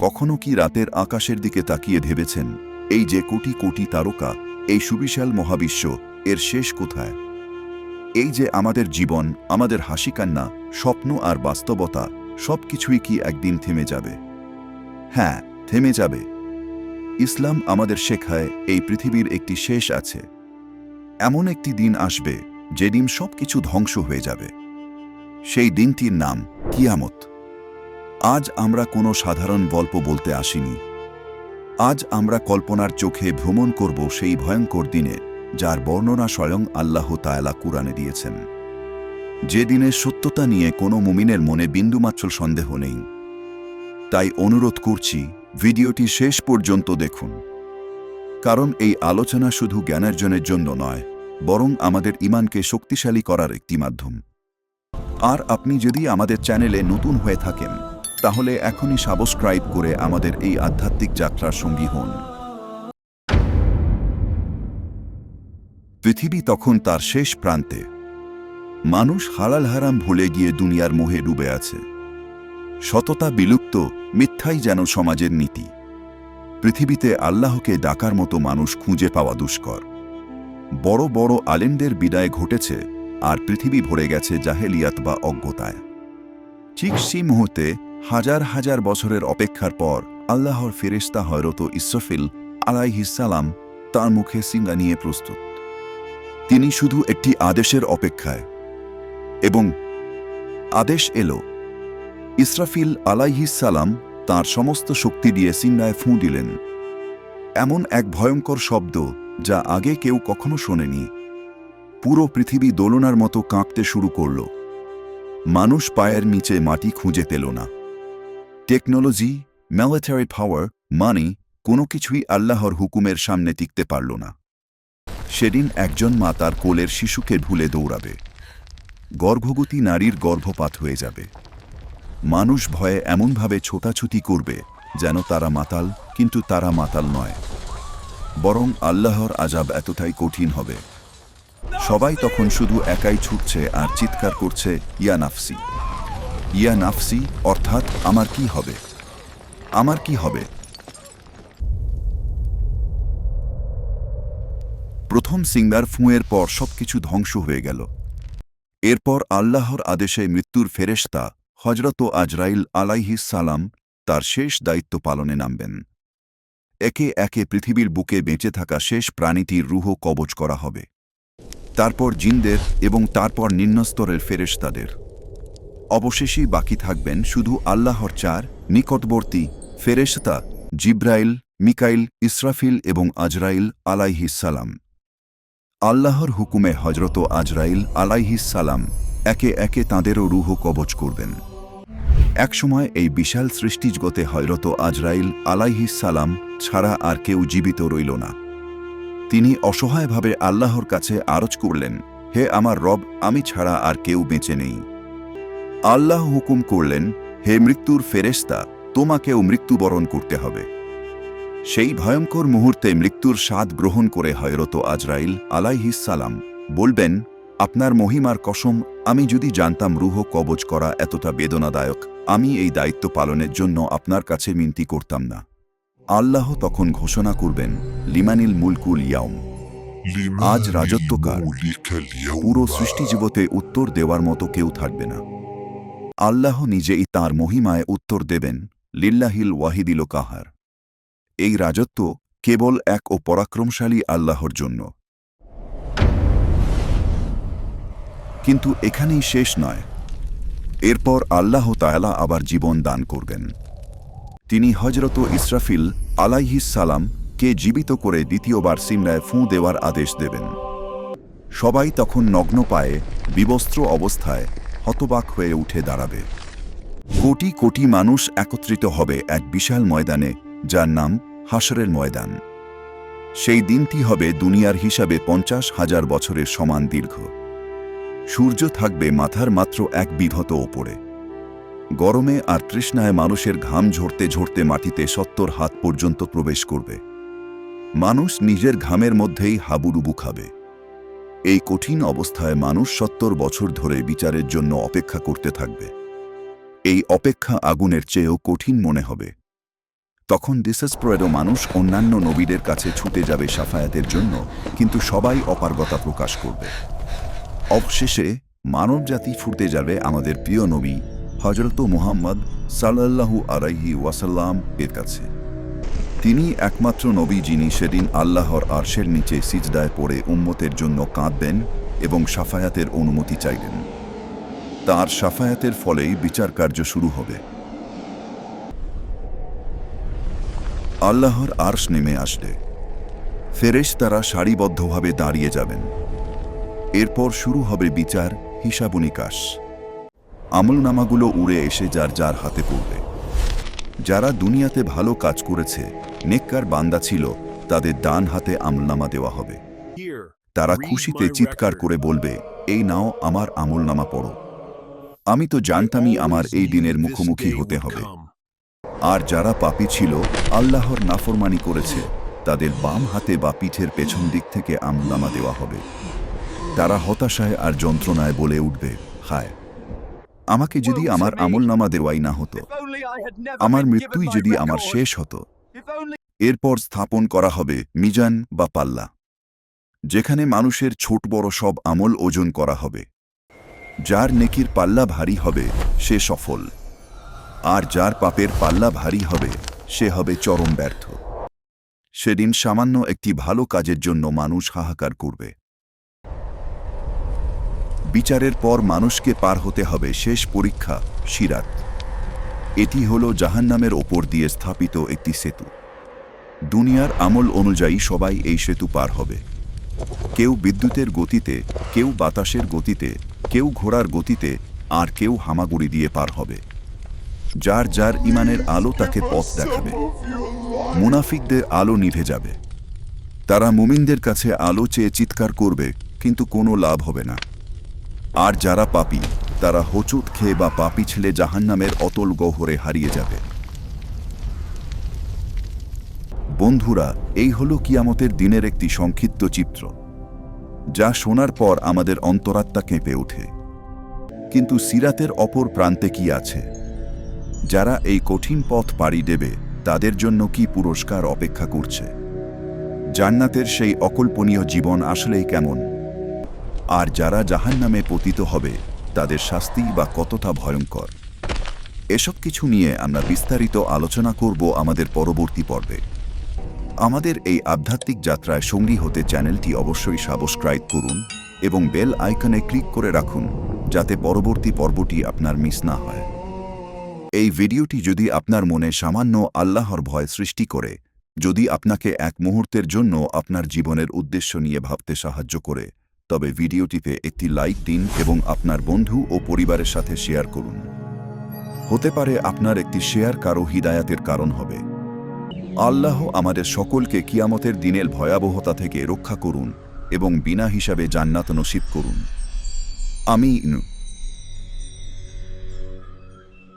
কখনো কি রাতের আকাশের দিকে তাকিয়ে ভেবেছেন, এই যে কোটি কোটি তারকা, এই সুবিশাল মহাবিশ্ব, এর শেষ কোথায়? এই যে আমাদের জীবন, আমাদের হাসি কান্না স্বপ্ন আর বাস্তবতা সব কিছুই কি একদিন থেমে যাবে? হ্যাঁ থেমে যাবে। ইসলাম আমাদের শেখায় এই পৃথিবীর একটি শেষ আছে। এমন একটি দিন আসবে, যেদিন সব কিছু ধ্বংস হয়ে যাবে। সেই দিনটির নাম কিয়ামত। আজ আমরা কোনো সাধারণ গল্প বলতে আসিনি। আজ আমরা কল্পনার চোখে ভ্রমণ করব সেই ভয়ঙ্কর দিনে, যার বর্ণনা স্বয়ং আল্লাহ তায়ালা কুরআনে দিয়েছেন। যে দিনের সত্যতা নিয়ে কোনো মুমিনের মনে বিন্দুমাত্র সন্দেহ নেই। তাই অনুরোধ করছি, ভিডিওটি শেষ পর্যন্ত দেখুন। কারণ এই আলোচনা শুধু জ্ঞানার্জনের জন্য নয়, বরং আমাদের ইমানকে শক্তিশালী করার একটি মাধ্যম। আর আপনি যদি আমাদের চ্যানেলে নতুন হয়ে থাকেন তাহলে এখনই সাবস্ক্রাইব করে আমাদের এই আধ্যাত্মিক যাত্রার সঙ্গী হন। পৃথিবী তখন তার শেষ প্রান্তে। মানুষ হালাল হারাম ভুলে গিয়ে দুনিয়ার মোহে ডুবে আছে। সততা বিলুপ্ত, মিথ্যাই যেন সমাজের নীতি। পৃথিবীতে আল্লাহকে ডাকার মতো মানুষ খুঁজে পাওয়া দুষ্কর। বড় বড় আলেমদের বিদায় ঘটেছে আর পৃথিবী ভরে গেছে জাহেলিয়াত বা অজ্ঞতায়। ঠিক সেই মুহূর্তে হাজার হাজার বছরের অপেক্ষার পর আল্লাহর ফেরেস্তা হয়রত ইসরফিল আলাইহিসালাম তার মুখে সিঙ্গা নিয়ে প্রস্তুত। তিনি শুধু একটি আদেশের অপেক্ষায় এবং আদেশ এলো, ইসরাফিল আলাইহিসালাম তার সমস্ত শক্তি দিয়ে সিন্নায় ফুঁ দিলেন। এমন এক ভয়ঙ্কর শব্দ যা আগে কেউ কখনো শোনেনি। পুরো পৃথিবী দোলনার মতো কাঁপতে শুরু করল। মানুষ পায়ের নিচে মাটি খুঁজে পেল না। টেকনোলজি মিলিটারি পাওয়ার মানি কোনো কিছুই আল্লাহর হুকুমের সামনে টিকতে পারল না। সেদিন একজন মা তার কোলের শিশুকে ভুলে দৌড়াবে। গর্ভবতী নারীর গর্ভপাত হয়ে যাবে। মানুষ ভয়ে এমনভাবে ছোটাছুটি করবে যেন তারা মাতাল, কিন্তু তারা মাতাল নয়। বরং আল্লাহর আজাব এতটাই কঠিন হবে। সবাই তখন শুধু একাই ছুটছে আর চিৎকার করছে, ইয়া নাফসি। ইয়া নাফসি অর্থাৎ আমার কি হবে? আমার কি হবে? প্রথম সিঙ্গার ফুঁয়ের পর সবকিছু ধ্বংস হয়ে গেল। এরপর আল্লাহর আদেশে মৃত্যুর ফেরেশতা হজরত আজরাইল আলাইহিস সালাম তার শেষ দায়িত্ব পালনে নামবেন। একে একে পৃথিবীর বুকে বেঁচে থাকা শেষ প্রাণীটির রুহ কবচ করা হবে। তারপর জিনদের এবং তারপর নিম্নস্তরের ফেরেশতাদের। অবশেষেই বাকি থাকবেন শুধু আল্লাহর চার, নিকটবর্তী ফেরেশতা জিব্রাইল, মিকাইল, ইসরাফিল এবং আজরাইল আলাইহিসালাম আল্লাহর হুকুমে হজরত আজরাইল আলাইহিসালাম একে একে তাঁদেরও রুহ কবচ করবেন। একসময় এই বিশাল সৃষ্টিজগতে হজরত আজরাইল আলাইহিসালাম ছাড়া আর কেউ জীবিত রইল না। তিনি অসহায়ভাবে আল্লাহর কাছে আরজ করলেন, হে আমার রব, আমি ছাড়া আর কেউ বেঁচে নেই। আল্লাহ হুকুম করলেন হে মৃত্যুর ফেরেস্তা তোমাকেও মৃত্যুবরণ করতে হবে। সেই ভয়ঙ্কর মুহূর্তে মৃত্যুর স্বাদ গ্রহণ করে হয়রত আজরাইল আলাইহিসালাম বলবেন আপনার মহিমার কসম আমি যদি জানতাম রুহ কবজ করা এতটা বেদনাদায়ক আমি এই দায়িত্ব পালনের জন্য আপনার কাছে মিনতি করতাম না। আল্লাহ তখন ঘোষণা করবেন লিমানিল মুলকুল ইয়াউম। আজ রাজত্ব কার? পুরো সৃষ্টিজীবতে উত্তর দেওয়ার মতো কেউ থাকবে না। আল্লাহ নিজেই তার মহিমায় উত্তর দেবেন, লিল্লাহিল ওয়াহিদিল কাহার এই রাজত্ব কেবল এক ও পরাক্রমশালী আল্লাহর জন্য। কিন্তু এখানেই শেষ নয়। এরপর আল্লাহ তায়ালা আবার জীবন দান করবেন। তিনি হজরত ইসরাফিল সালাম কে জীবিত করে দ্বিতীয়বার সিমলায় ফুঁ দেওয়ার আদেশ দেবেন। সবাই তখন নগ্ন পায়ে বিবস্ত্র অবস্থায় হতবাক হয়ে উঠে দাঁড়াবে। কোটি কোটি মানুষ একত্রিত হবে এক বিশাল ময়দানে, যার নাম হাসরের ময়দান। সেই দিনটি হবে দুনিয়ার হিসাবে পঞ্চাশ হাজার বছরের সমান দীর্ঘ। সূর্য থাকবে মাথার মাত্র এক বিভত ওপরে। গরমে আর তৃষ্ণায় মানুষের ঘাম ঝরতে ঝরতে মাটিতে সত্তর হাত পর্যন্ত প্রবেশ করবে। মানুষ নিজের ঘামের মধ্যেই হাবুডুবু খাবে। এই কঠিন অবস্থায় মানুষ সত্তর বছর ধরে বিচারের জন্য অপেক্ষা করতে থাকবে। এই অপেক্ষা আগুনের চেয়েও কঠিন মনে হবে। তখন ডিসেসপ্রয়েডও মানুষ অন্যান্য নবীদের কাছে ছুটে যাবে সাফায়াতের জন্য, কিন্তু সবাই অপারগতা প্রকাশ করবে। অবশেষে মানবজাতি ফুটে যাবে আমাদের প্রিয় নবী হজরত মুহাম্মদ সাল্লাল্লাহু আলাইহি ওয়াসাল্লাম এর কাছে। তিনি একমাত্র নবী যিনি সেদিন আল্লাহর আরশের নিচে সিজদায় পড়ে উম্মতের জন্য কাঁদবেন এবং সাফায়াতের অনুমতি চাইলেন। তার সাফায়াতের ফলেই বিচার কার্য শুরু হবে। আল্লাহর আর্শ নেমে আসলে। ফেরেশ তারা সারিবদ্ধভাবে দাঁড়িয়ে যাবেন। এরপর শুরু হবে বিচার হিসাব নিকাশ আমলনামাগুলো উড়ে এসে যার যার হাতে পড়বে। যারা দুনিয়াতে ভালো কাজ করেছে নেককার বান্দা ছিল তাদের ডান হাতে আমলনামা দেওয়া হবে। তারা খুশিতে চিৎকার করে বলবে এই নাও আমার আমলনামা পড়ো। আমি তো জানতামই আমার এই দিনের মুখোমুখি হতে হবে। আর যারা পাপী ছিল আল্লাহর নাফরমানি করেছে তাদের বাম হাতে বা পিঠের পেছন দিক থেকে আমলামা দেওয়া হবে। তারা হতাশায় আর যন্ত্রণায় বলে উঠবে হায় আমাকে যদি আমার আমলনামা দেওয়াই না হতো আমার মৃত্যুই যদি আমার শেষ হতো। এরপর স্থাপন করা হবে মিজান বা পাল্লা, যেখানে মানুষের ছোট বড় সব আমল ওজন করা হবে। যার নেকির পাল্লা ভারী হবে, সে সফল। আর যার পাপের পাল্লা ভারী হবে, সে হবে চরম ব্যর্থ। সেদিন সামান্য একটি ভালো কাজের জন্য মানুষ হাহাকার করবে। বিচারের পর মানুষকে পার হতে হবে শেষ পরীক্ষা, সিরাত। এটি হল জাহান্নামের ওপর দিয়ে স্থাপিত একটি সেতু। দুনিয়ার আমল অনুযায়ী সবাই এই সেতু পার হবে। কেউ বিদ্যুতের গতিতে, কেউ বাতাসের গতিতে, কেউ ঘোড়ার গতিতে, আর কেউ হামাগুড়ি দিয়ে পার হবে। যার যার ইমানের আলো তাকে পথ দেখাবে। মুনাফিকদের আলো নিভে যাবে। তারা মুমিনদের কাছে আলো চেয়ে চিৎকার করবে, কিন্তু কোনো লাভ হবে না। আর যারা পাপী, তারা হোঁচট খেয়ে বা পাপি ছেলে জাহান্নামের অতল গহ্বরে হারিয়ে যাবে। বন্ধুরা, এই হল কিয়ামতের দিনের একটি সংক্ষিপ্ত চিত্র, যা শোনার পর আমাদের অন্তরাত্মা কেঁপে ওঠে। কিন্তু সিরাতের অপর প্রান্তে কি আছে? যারা এই কঠিন পথ পাড়ি দেবে, তাদের জন্য কি পুরস্কার অপেক্ষা করছে? জান্নাতের সেই অকল্পনীয় জীবন আসলেই কেমন? আর যারা জাহান্নামে পতিত হবে, তাদের শাস্তি বা কতটা ভয়ঙ্কর? এসব কিছু নিয়ে আমরা বিস্তারিত আলোচনা করব আমাদের পরবর্তী পর্বে। আমাদের এই আধ্যাত্মিক যাত্রায় সঙ্গী হতে চ্যানেলটি অবশ্যই সাবস্ক্রাইব করুন এবং বেল আইকনে ক্লিক করে রাখুন, যাতে পরবর্তী পর্বটি আপনার মিস না হয়। এই ভিডিওটি যদি আপনার মনে সামান্য আল্লাহর ভয় সৃষ্টি করে, যদি আপনাকে এক মুহূর্তের জন্য আপনার জীবনের উদ্দেশ্য নিয়ে ভাবতে সাহায্য করে তবে ভিডিওটিতে একটি লাইক দিন এবং আপনার বন্ধু ও পরিবারের সাথে শেয়ার করুন। হতে পারে আপনার একটি শেয়ার কারও হৃদায়াতের কারণ হবে। আল্লাহ আমাদের সকলকে কিয়ামতের দিনের ভয়াবহতা থেকে রক্ষা করুন এবং বিনা হিসাবে জান্নাত নসিব করুন। আমি